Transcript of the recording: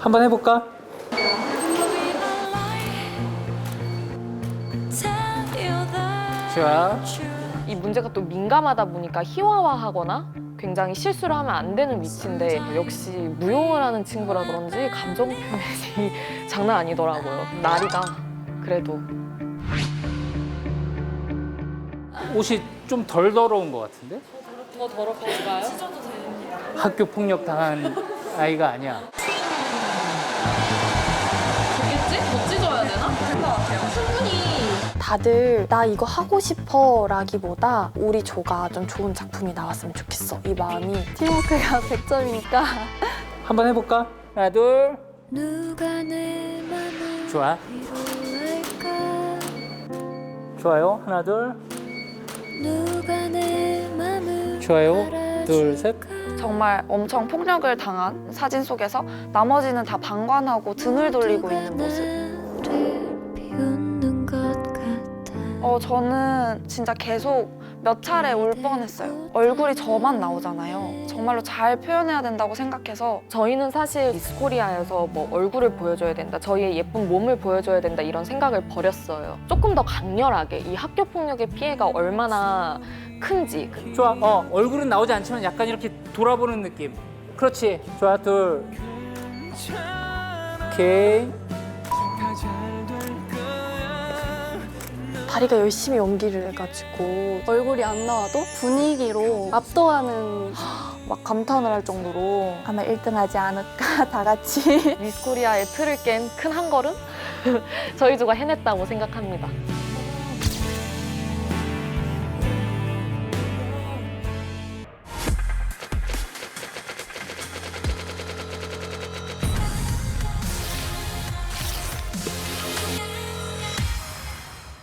한번 해볼까? 좋아. 이 문제가 또 민감하다 보니까 희화화하거나 굉장히 실수를 하면 안 되는 위치인데 역시 무용을 하는 친구라 그런지 감정 표현이 장난 아니더라고요. 나리가 그래도 옷이 좀 덜 더러운 것 같은데? 더 더럽던가요? 학교 폭력 당한 아이가 아니야. 다들 나 이거 하고 싶어 라기보다 우리 조가 좀 좋은 작품이 나왔으면 좋겠어 이 마음이 팀워크가 100점이니까 한번 해볼까? 하나, 둘. 누가 내 맘을 좋아. 위로할까 좋아요. 하나, 둘. 누가 내 맘을 좋아요. 둘, 셋. 정말 엄청 폭력을 당한 사진 속에서 나머지는 다 방관하고 등을 돌리고 있는 모습 어 저는 진짜 계속 몇 차례 울 뻔했어요 얼굴이 저만 나오잖아요 정말로 잘 표현해야 된다고 생각해서 저희는 사실 미스코리아에서 뭐 얼굴을 보여줘야 된다, 저희의 예쁜 몸을 보여줘야 된다 이런 생각을 버렸어요. 조금 더 강렬하게 이 학교 폭력의 피해가 얼마나 큰지 좋아. 어, 얼굴은 나오지 않지만 약간 이렇게 돌아보는 느낌. 그렇지. 좋아, 둘. 오케이. 다리가 열심히 연기를 해가지고 얼굴이 안 나와도 분위기로 압도하는 막 감탄을 할 정도로 아마 1등 하지 않을까 다 같이 미스코리아의 틀을 깬 큰 한 걸음 저희 조가 해냈다고 생각합니다.